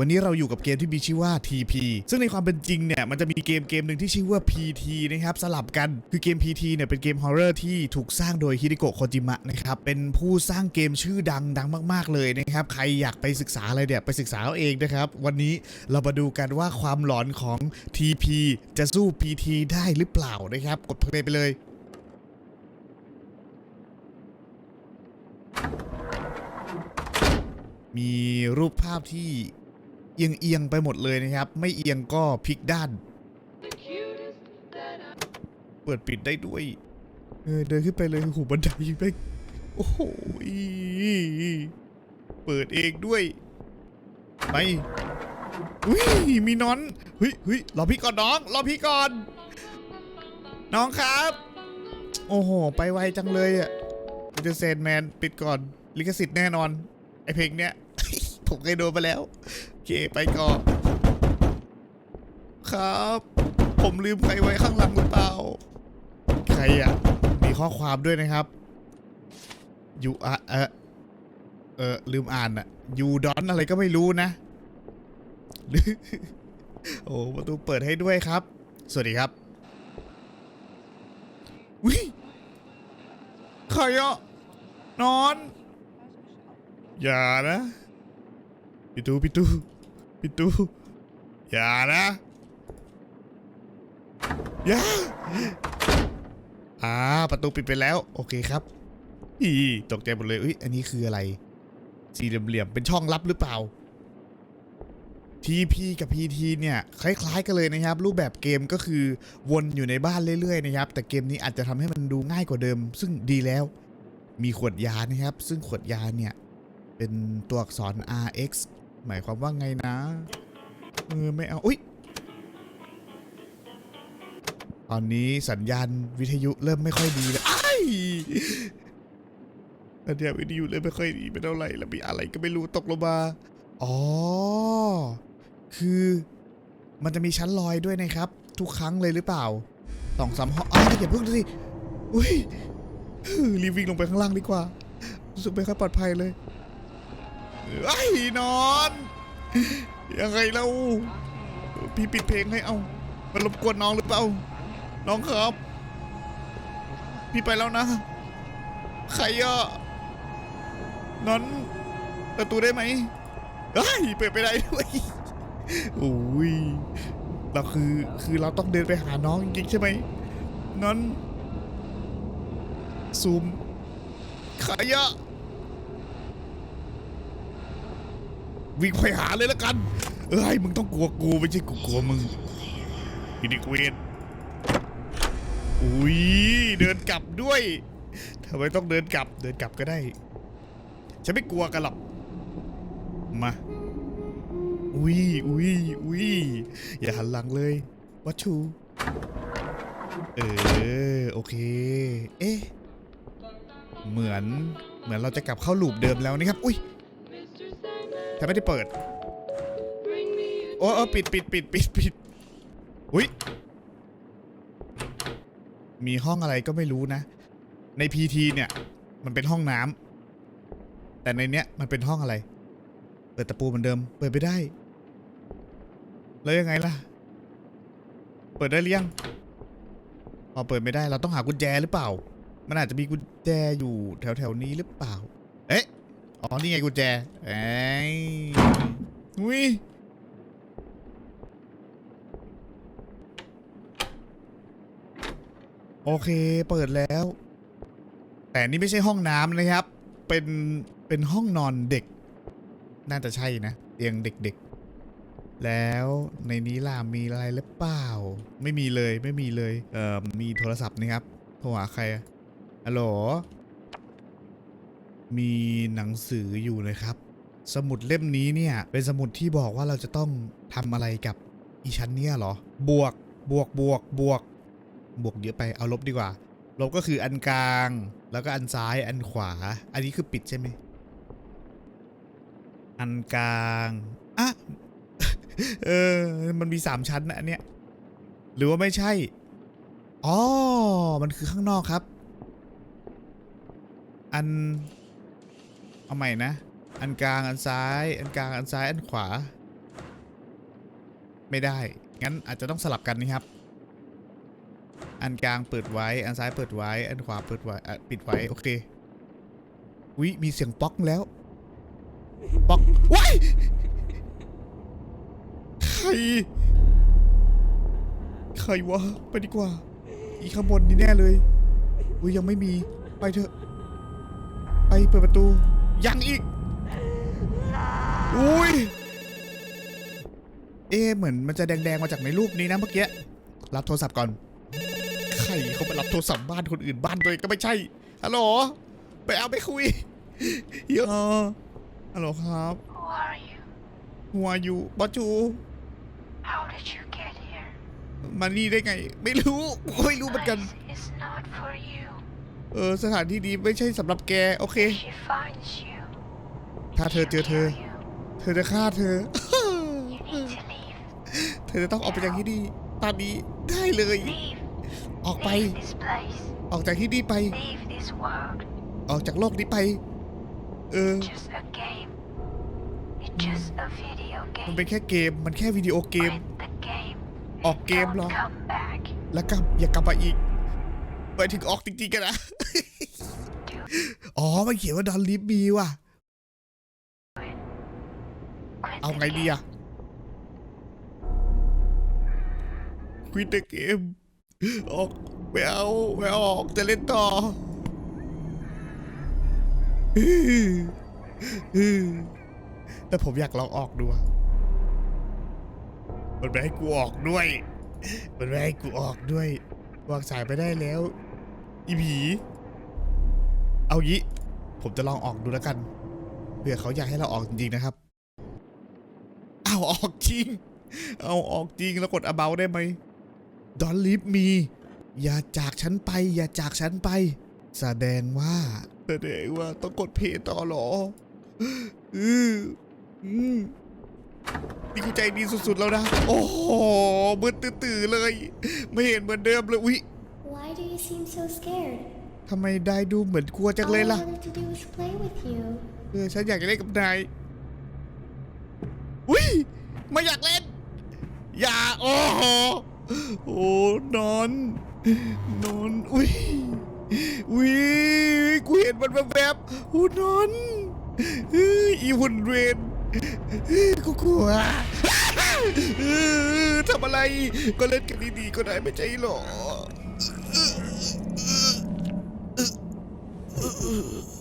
วันนี้เราอยู่กับเกมที่มีชื่อว่า TP ซึ่งในความเป็นจริงเนี่ย มันจะมีเกมเกมหนึ่งที่ชื่อว่า PT นะครับ สลับกันคือเกม PT เนี่ย เป็นเกมฮอร์เรอร์ที่ถูกสร้างโดยฮิริโกะโคจิมะนะครับ เป็นผู้สร้างเกมชื่อดังดังมาก ๆ เลยนะครับ ใครอยากไปศึกษาอะไรเนี่ย ไปศึกษาเอาเองนะครับ วันนี้เรามาดูกันว่าความหลอนของ TP จะสู้ PT ได้หรือเปล่านะครับ กดเพลย์ไปเลยมีรูปภาพที่ เอียงเอียงๆไปหมดเลยนะครับ ไม่เอียงก็พลิกด้าน เปิดปิดได้ด้วย เออเดินขึ้นไปเลยหูบันไดไปโอ้โหเปิดเองด้วย ไปอุ้ยมีนอนเฮ้ยเฮ้ยรอพี่ก่อนน้องรอพี่ก่อน น้องครับ โอ้โห ไปไวจังเลยอะจะเซนแมนปิดก่อน ลิขสิทธิ์แน่นอน ไอเพลงเนี้ย ผมเคยโดนมาแล้ว เคไปก่อนครับ ผมลืมใครไว้ข้างหลังหรือเปล่า ใครอะ มีข้อความด้วยนะครับยูอะเออเออลืมอ่านอะยูดอนอะไรก็ไม่รู้นะ โอ้ประตูเปิดให้ด้วยครับ สวัสดีครับวิใครอะนอน อย่านะพี่ตูพี่ตู พี่ตูอย่านะ อย่า อ่า ประตูปิดไปแล้ว โอเคครับ อีตกใจหมดเลยเอ้ยอันนี้คืออะไร สี่เหลี่ยมๆ เป็นช่องลับหรือเปล่า TP กับ PT เนี่ยคล้าย ๆ กันเลยนะครับ รูปแบบเกมก็คือวนอยู่ในบ้านเรื่อยๆนะครับ แต่เกมนี้อาจจะทำให้มันดูง่ายกว่าเดิม ซึ่งดีแล้ว มีขวดยานะครับ ซึ่งขวดยาเนี่ย เป็นตัวอักษร RX หมายความว่าไงนะเออไม่เอาอุ้ยตอนนี้สัญญาณวิทยุเริ่มไม่ค่อยดีแล้วไอ้สัญญาณวิทยุเริ่มไม่ค่อยดีไม่เท่าไหร่แล้วมีอะไรก็ไม่รู้ตกลงมาอ๋อ คือมันจะมีชั้นลอยด้วยนะครับ ทุกครั้งเลยหรือเปล่าสองสามห้องอ้าวอย่าเพิ่งสิอุ้ยรีวิ่งลงไปข้างล่างดีกว่ารู้สึกไม่ค่อยปลอดภัยเลย ไอ้นอน ยังไงเราพี่ปิดเพลงให้เอามันรบกวนน้องหรือเปล่า น้องครับ พี่ไปแล้วนะ ใครอะนอนประตูได้ไหมเฮ้ยเปิดไปได้ด้วยโอ้ยเราคือคือเราต้องเดินไปหาน้องจริงใช่ไหมนอนซูมขายะ วิ่งไปหาเลยแล้วกัน เอ้ยมึงต้องกลัวกูไม่ใช่กูกลัวมึงพินิกเวนอุ้ยเดินกลับด้วยทำไมต้องเดินกลับเดินกลับก็ได้ ฉันไม่กลัวกันหรอกมาอุ้ยอุ้ยอุ้ยอย่าหันหลังเลยวัชชูเออโอเค เอ๊ะเหมือนเหมือนเราจะกลับเข้าลูปเดิมแล้วนี่ครับ อุ้ย แต่ไม่ได้เปิด โอ้เออปิดปิดปิดปิดปิดอุ้ยมีห้องอะไรก็ไม่รู้นะ ในพีทีเนี่ย มันเป็นห้องน้ำแต่ในเนี้ยมันเป็นห้องอะไร เปิดตะปูเหมือนเดิม เปิดไม่ได้ แล้วยังไงล่ะ เปิดได้หรือยังพอเปิดไม่ได้เราต้องหากุญแจหรือเปล่า มันอาจจะมีกุญแจอยู่แถวแถวๆนี้หรือเปล่าเอ๋อ นี่ไงกุญแจเอ้ยอุ้ยโอเค เปิดแล้ว แต่นี่ไม่ใช่ห้องน้ำนะครับ เป็น เป็นห้องนอนเด็ก น่าจะใช่นะเตียงเด็กๆ แล้วในนี้ล่ะมีอะไรหรือเปล่า ไม่มีเลย ไม่มีเลย เอ่อ มีโทรศัพท์นะครับ โทรหาใครอะฮัลโหล มีหนังสืออยู่เลยครับ สมุดเล่มนี้เนี่ย เป็นสมุดที่บอกว่าเราจะต้องทำอะไรกับอีชั้นเนี่ยเหรอ บวก บวก บวก บวก บวกเยอะไป เอาลบดีกว่า ลบก็คืออันกลาง แล้วก็อันซ้าย อันขวา อันนี้คือปิดใช่ไหม อันกลางอะเออ มันมีสามชั้นนะอันเนี้ย หรือว่าไม่ใช่ อ๋อ มันคือข้างนอกครับ อัน เอาใหม่นะ อันกลางอันซ้าย อันกลางอันซ้ายอันขวา ไม่ได้ งั้นอาจจะต้องสลับกันนะครับ อันกลางเปิดไว้ อันซ้ายเปิดไว้ อันขวาเปิดไว้ปิดไว้ โอเควิมีเสียงป๊อกแล้ว ป๊อกว้ายใคร ใครวะ ไปดีกว่า อีข้างบนนี่แน่เลย อุ้ยยังไม่มี ไปเถอะ ไปเปิดประตู ยังอีก อุ้ย เอ๊ะเหมือนมันจะแดงๆมาจากในรูปนี้นะเมื่อกี้ รับโทรศัพท์ก่อน ใครเขาไปรับโทรศัพท์บ้านคนอื่นบ้านตัวเองก็ไม่ใช่ ฮัลโหล ไปเอาไปคุยเยอะฮัลโหลครับ Who are you? หัวอยู่บอจู How did you get here? มานี่ได้ไง ไม่รู้ ไม่รู้เหมือนกัน This is not for you. เออสถานที่นี้ไม่ใช่สำหรับแก โอเค ถ้าเธอเจอเธอ เธอจะฆ่าเธอ เธอจะต้องออกไปจากที่นี่ตอนนี้ได้เลย ออกไป ออกจากที่นี่ไป ออกจากโลกนี้ไป เออ มันเป็นแค่เกม มันแค่วิดีโอเกม ออกเกมเหรอ แล้วกลับอย่ากลับมาอีก ไปถึงออกจริงๆกันนะ อ๋อ มันเขียนว่าดอนลิฟมีว่ะ เอาไงดีอะควิดเกม ออกไม่เอาไม่ออกจะเล่นต่อแต่ผมอยากลองออกดูอะมันไม่ให้กูออกด้วย มันไม่ให้กูออกด้วย วางสายไปได้แล้ว อีผี เอางี้ ผมจะลองออกดูแล้วกันเผื่อเขาอยากให้เราออกจริงๆนะครับ เอาออกจริง เอาออกจริงแล้วกด about ได้ไหม Don't leave me อย่าจากฉันไป อย่าจากฉันไป แสดงว่าแสดงว่าต้องกดเพย์ต่อหรออืออืมนี่กูใจดีสุดๆแล้วนะ โอ้โหมืดตื่อๆเลย ไม่เห็นเหมือนเดิมเลยอุ๊ย Why do you seem so scared? ทำไมได้ดูเหมือนกลัวจัง All เลย I ล่ะ wanted to do was play with you. เออฉันอยากจะเล่นกับนายอุ้ยไม่อยากเล่น อย่า โอ้โห โอ้นอน นอน อุ้ยอุ้ยกูเห็นมันแวบๆโอ้นอนเอ้ยอีหุ่นเวนเอ้ยกูกลัวเออทำอะไร ก็เล่นกันดีๆก็ได้ไม่ใช่หรอ 으, 으, 으, 으, 으.